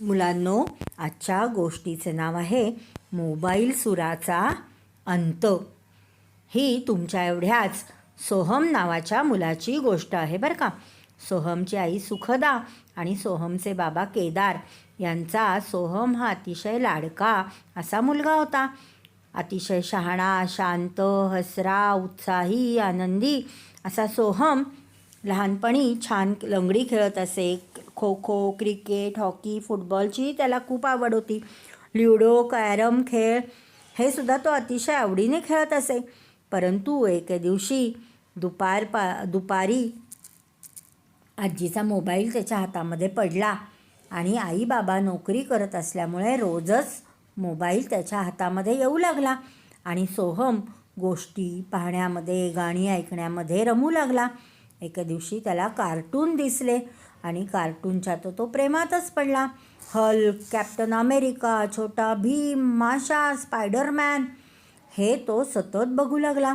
मुलांनो आजच्या गोष्टीचे नाव आहे मोबाईल सुराचा अंत. ही तुमच्या एवढ्याच सोहम नावाच्या मुलाची गोष्ट आहे बरं का. सोहमची आई सुखदा आणि सोहमचे बाबा केदार यांचा सोहम हा अतिशय लाडका असा मुलगा होता. अतिशय शहाणा शांत हसरा उत्साही आनंदी असा सोहम लहानपणी छान लंगडी खेळत असे खो खो क्रिकेट हॉकी फुटबॉलची त्याला खूप आवड होती. ल्युडो कॅरम खेळ हे सुद्धा तो अतिशय आवडीने खेळत असे. परंतु एके दिवशी दुपार पा दुपारी आजीचा मोबाईल त्याच्या हातामध्ये पडला आणि आई बाबा नोकरी करत असल्यामुळे रोजच मोबाईल त्याच्या हातामध्ये येऊ लागला आणि सोहम गोष्टी पाहण्यामध्ये गाणी ऐकण्यामध्ये रमू लागला. एके दिवशी त्याला कार्टून दिसले. आणि कार्टूनच्या तो तो प्रेमातच पडला. हल कॅप्टन अमेरिका छोटा भीम माशा स्पायडरमॅन हे तो सतत बघू लागला.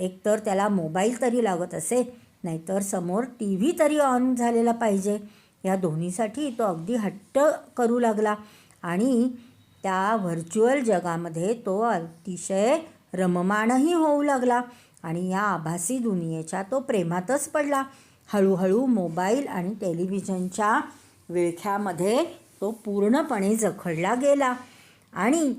एकतर त्याला मोबाईल तरी लागत असे नाहीतर समोर टी व्ही तरी ऑन झालेला पाहिजे. या दोन्हीसाठी तो अगदी हट्ट करू लागला आणि त्या व्हर्च्युअल जगामध्ये तो अतिशय रममाणही होऊ लागला आणि या आभासी दुनियेच्या तो प्रेमातच पडला. हळूहळू मोबाईल आणि टेलिव्हिजनच्या विळख्यामध्ये तो पूर्णपणे जखडला गेला आणि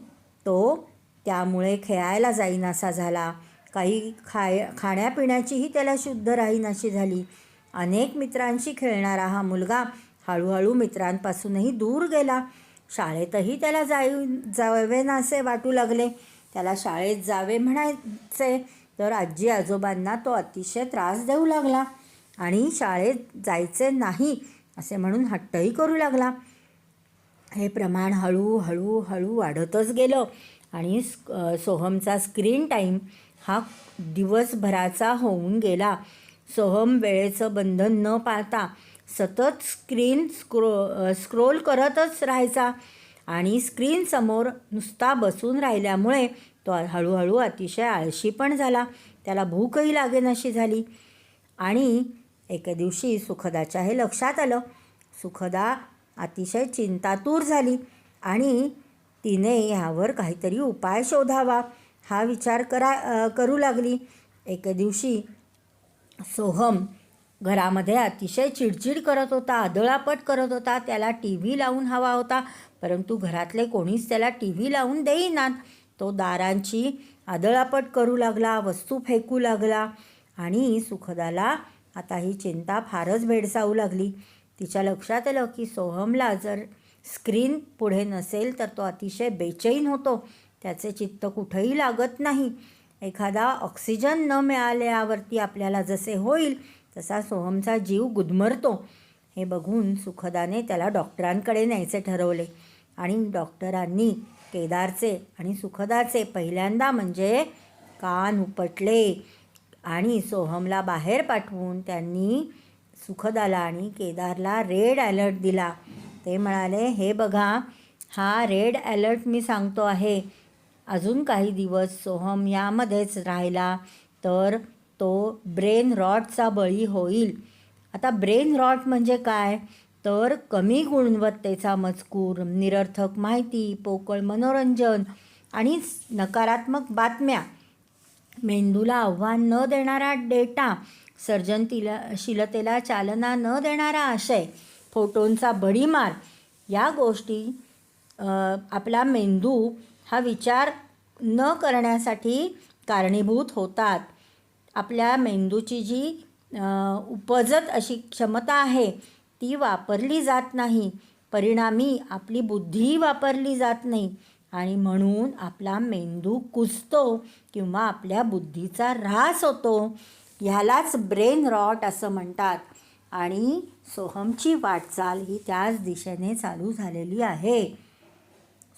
तो त्यामुळे खेळायला जाईनासा झाला. काही खाय खाण्यापिण्याचीही त्याला शुद्ध राहीनाशी झाली. अनेक मित्रांशी खेळणारा हा मुलगा हळूहळू मित्रांपासूनही दूर गेला. शाळेतही त्याला जाई जावे नासे वाटू लागले. त्याला शाळेत जावे म्हणायचे तर आजी आजोबांना तो अतिशय त्रास देऊ लागला. आणि शाळेत जायचे नाही असे म्हणून हट्टही करू लागला. हे प्रमाण हळूहळू हळू वाढतच गेलं आणि सोहमचा स्क्रीन टाईम हा दिवसभराचा होऊन गेला. सोहम वेळेचं बंधन न पाळता सतत स्क्रीन स्क्रो स्क्रोल करतच राहायचा आणि स्क्रीनसमोर नुसता बसून राहिल्यामुळे तो हळूहळू अतिशय आळशी पण झाला. त्याला भूकही लागेनाशी झाली आणि एके दिवशी सुखदाच्या हे लक्षात आलं. सुखदा अतिशय चिंतातूर झाली आणि तिने ह्यावर काहीतरी उपाय शोधावा हा विचार करा करू लागली. एके दिवशी सोहम घरामध्ये अतिशय चिडचिड करत होता आदळापट करत होता. त्याला टी व्ही लावून हवा होता परंतु घरातले कोणीच त्याला टी व्ही लावून देईनात. तो दारांची आदळापट करू लागला वस्तू फेकू लागला आणि सुखदाला आता ही चिंता फारच भेडसावू लागली. तिच्या लक्षात आलं की सोहमला जर स्क्रीन पुढे नसेल तर तो अतिशय बेचैन होतो. त्याचे चित्त कुठंही लागत नाही. एखादा ऑक्सिजन न मिळाल्यावरती आपल्याला जसे होईल तसा सोहमचा जीव गुदमरतो. हे बघून सुखदाने त्याला डॉक्टरांकडे न्यायचे ठरवले. आणि डॉक्टरांनी केदारचे आणि सुखदाचे पहिल्यांदा म्हणजे कान उपटले. आणि सोहमला बाहेर पाठवून त्यांनी सुखदाला आणि केदारला रेड अलर्ट दिला. ते म्हणाले हे बघा हा रेड अलर्ट मी सांगतो आहे. अजून काही दिवस सोहम यामध्येच राहिला तर तो ब्रेन रॉटचा बळी होईल. आता ब्रेन रॉट म्हणजे काय? तर कमी गुणवत्तेचा मजकूर निरर्थक माहिती पोकळ मनोरंजन आणि नकारात्मक बातम्या. मेंदूला आव्हान न देणारा डेटा सर्जनतिला शीलतेला चालना न देणारा आशय फोटोंचा भडीमार या गोष्टी आपला मेंदू हा विचार न करण्यासाठी कारणीभूत होतात. आपल्या मेंदूची जी उपजत अशी क्षमता आहे ती वापरली जात नाही. परिणामी आपली बुद्धीही वापरली जात नाही. आणि म्हणून आपला मेंदू कुजतो किंवा आपल्या बुद्धीचा ऱ्हास होतो. ह्यालाच ब्रेन रॉट असं म्हणतात. आणि सोहमची वाटचाल ही त्याच दिशेने चालू झालेली आहे.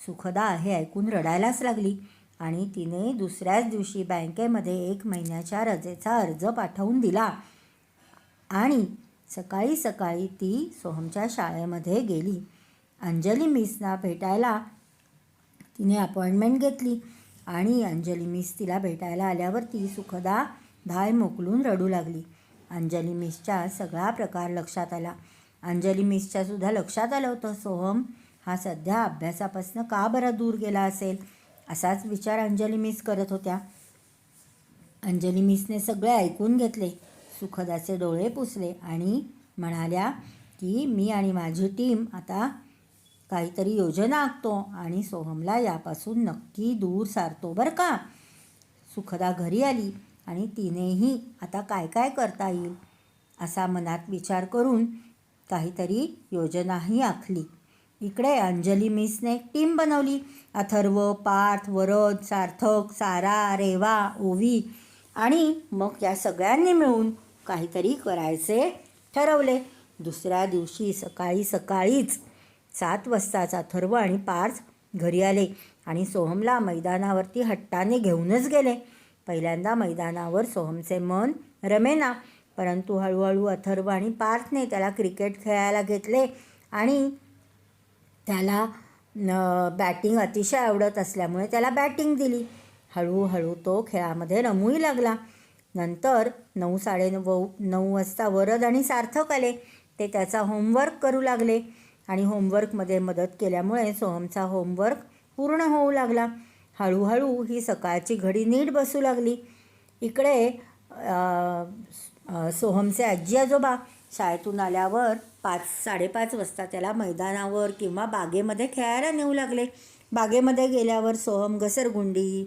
सुखदा हे ऐकून रडायलाच लागली आणि तिने दुसऱ्याच दिवशी बँकेमध्ये एक महिन्याच्या रजेचा अर्ज पाठवून दिला. आणि सकाळी सकाळी ती सोहमच्या शाळेमध्ये गेली. अंजली मिसना भेटायला तिने अपॉइंटमेंट घेतली आणि अंजली मिस तिला भेटायला आल्यावर ती सुखदा धाय मोकलून रडू लागली. अंजली मिसच्या सगळा प्रकार लक्षात आला. अंजली मिसच्या सुद्धा लक्षात आलं होतं सोहम हा सध्या अभ्यासापासून का बरं दूर गेला असेल? असाच विचार अंजली मिस करत होत्या. अंजली मिसने सगळे ऐकून घेतले. सुखदाचे डोळे पुसले आणि म्हणाल्या की मी आणि माझी टीम आता काहीतरी योजना आखतो आणि सोहमला यापासून नक्की दूर सारतो बरं का. सुखदा घरी आली आणि तिनेही आता काय काय करता येईल असा मनात विचार करून काहीतरी योजनाही आखली. इकडे अंजली मिसने एक टीम बनवली. अथर्व पार्थ वरद सार्थक सारा रेवा ओवी आणि मग या सगळ्यांनी मिळून काहीतरी करायचे ठरवले. दुसऱ्या दिवशी सकाळी सकाळीच सात वाजताच अथर्व आणि पार्थ घरी आले आणि सोहमला मैदानावरती हट्टाने घेऊनच गेले. पहिल्यांदा मैदानावर सोहमचे मन रमेना परंतु हळूहळू अथर्व आणि पार्थने त्याला क्रिकेट खेळायला घेतले आणि त्याला बॅटिंग अतिशय आवडत असल्यामुळे त्याला बॅटिंग दिली. हळूहळू तो खेळामध्ये रमूही लागला. नंतर नऊ साडेनऊ नऊ वाजता वरद आणि सार्थक आले. ते त्याचा होमवर्क करू लागले. आणि होमवर्कमध्ये मदत केल्यामुळे सोहमचा होमवर्क पूर्ण होऊ लागला. हळूहळू ही सकाळची घडी नीट बसू लागली. इकडे सोहमचे आजी आजोबा शाळेतून आल्यावर पाच साडेपाच वाजता त्याला मैदानावर किंवा बागेमध्ये खेळायला नेऊ लागले. बागेमध्ये गेल्यावर सोहम घसरगुंडी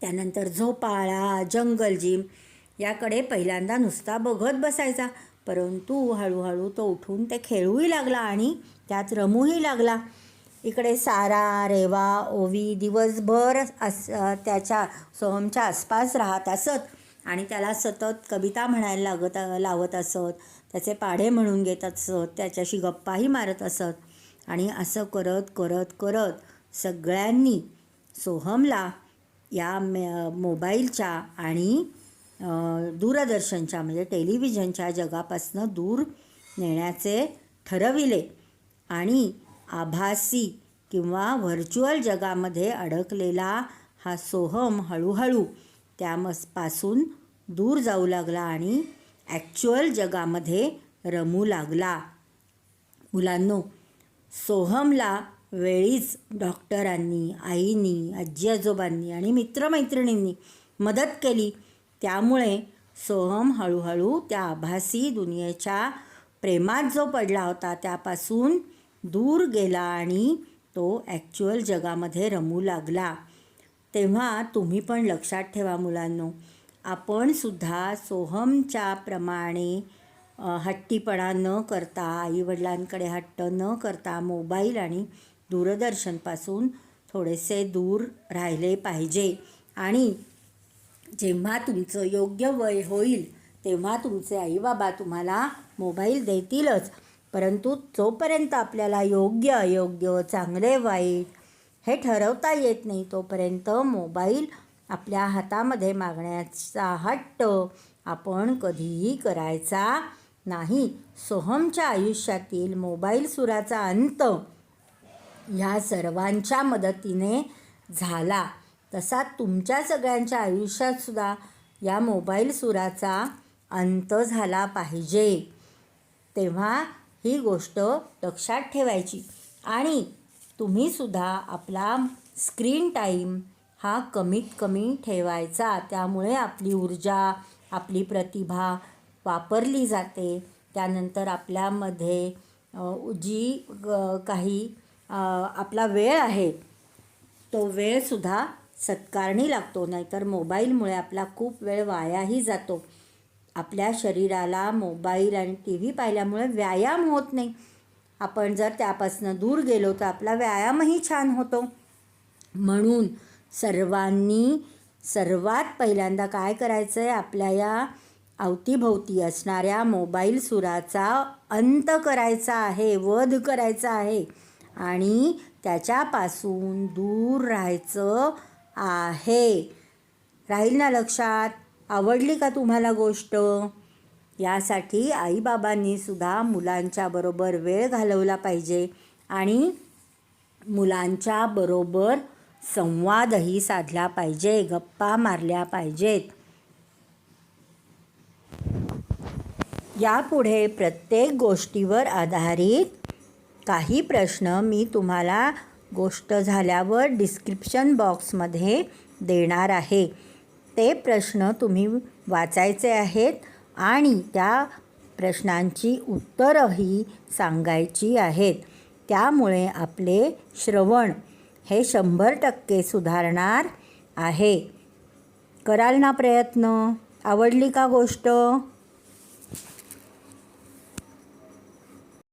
त्यानंतर झोपाळा जंगल जिम याकडे पहिल्यांदा नुसता बघत बसायचा. परंतु हळूहळू तो उठून ते खेळूही लागला आणि त्यात रमूही लागला. इकडे सारा रेवा ओवी दिवसभर अस त्याच्या सोहमच्या आसपास राहत असत आणि त्याला सतत कविता म्हणायला लागत लावत असत त्याचे पाढे म्हणून घेत असत त्याच्याशी गप्पाही मारत असत आणि असं करत करत करत सगळ्यांनी सोहमला या मे मोबाईलच्या आणि दूरदर्शनच्या म्हणजे टेलिव्हिजनच्या जगापासनं दूर नेण्याचे ठरविले आणि आभासी किंवा व्हर्च्युअल जगामध्ये अडकलेला हा सोहम हळूहळू त्यापासून दूर जाऊ लागला आणि ॲक्च्युअल जगामध्ये रमू लागला. मुलांनो सोहमला वेळीच डॉक्टरांनी आईनी आजी आजोबांनी आणि मित्रमैत्रिणींनी मदत केली. त्यामुळे सोहम हळूहळू त्या आभासी दुनियेच्या प्रेमात जो पडला होता त्यापासून दूर गेला आणि तो ॲक्च्युअल जगामध्ये रमू लागला. तेव्हा तुम्ही पण लक्षात ठेवा मुलांनो आपण सुद्धा सोहमच्या प्रमाणे हट्टीपणा न करता आईवडिलांकडे हट्ट न करता मोबाईल आणि दूरदर्शनपासून थोडेसे दूर राहिले पाहिजे. आणि जेव्हा तुमचं योग्य वय होईल तेव्हा तुमचे आईबाबा तुम्हाला मोबाईल देतीलच. परंतु जोपर्यंत आपल्याला योग्य अयोग्य चांगले वाईट हे ठरवता येत नाही तोपर्यंत मोबाईल आपल्या हातामध्ये मागण्याचा हट्ट आपण कधीही करायचा नाही. सोहमच्या आयुष्यातील मोबाईल सुराचा अंत ह्या सर्वांच्या मदतीने झाला. तसा तुमच्या सगळ्यांच्या आयुष्यातसुद्धा या मोबाईल सुराचा अंत झाला पाहिजे. तेव्हा ही गोष्ट लक्षात ठेवायची. आणि तुम्हीसुद्धा आपला स्क्रीन टाईम हा कमीत कमी ठेवायचा. त्यामुळे आपली ऊर्जा आपली प्रतिभा वापरली जाते. त्यानंतर आपल्यामध्ये जी ग- काही आपला वेळ आहे तो वेळसुद्धा सत्कारणी लागतो नाहीतर मोबाईलमुळे आपला खूप वेळ वायाही जातो. आपल्या शरीराला मोबाईल आणि टी व्ही पाहिल्यामुळे व्यायाम होत नाही. आपण जर त्यापासून दूर गेलो तर आपला व्यायामही छान होतो. म्हणून सर्वांनी सर्वात पहिल्यांदा काय करायचं आहे आपल्या या अवतीभोवती असणाऱ्या मोबाईल सुराचा अंत करायचा आहे वध करायचा आहे. आणि त्याच्यापासून दूर राहायचं आहे. राहील ना लक्षात? आवडली का तुम्हाला गोष्ट? यासाठी आईबाबांनी सुद्धा मुलांच्या बरोबर वेळ घालवला पाहिजे आणि मुलांच्या बरोबर संवादही साधला पाहिजे गप्पा मारल्या पाहिजेत. यापुढे प्रत्येक गोष्टीवर आधारित काही प्रश्न मी तुम्हाला गोष्ट झाल्यावर डिस्क्रिप्शन बॉक्समध्ये देणार आहे. ते प्रश्न तुम्ही वाचायचे आहेत आणि त्या प्रश्नांची उत्तरंही सांगायची आहेत. त्यामुळे आपले श्रवण हे शंभर टक्के सुधारणार आहे. कराल ना प्रयत्न? आवडली का गोष्ट?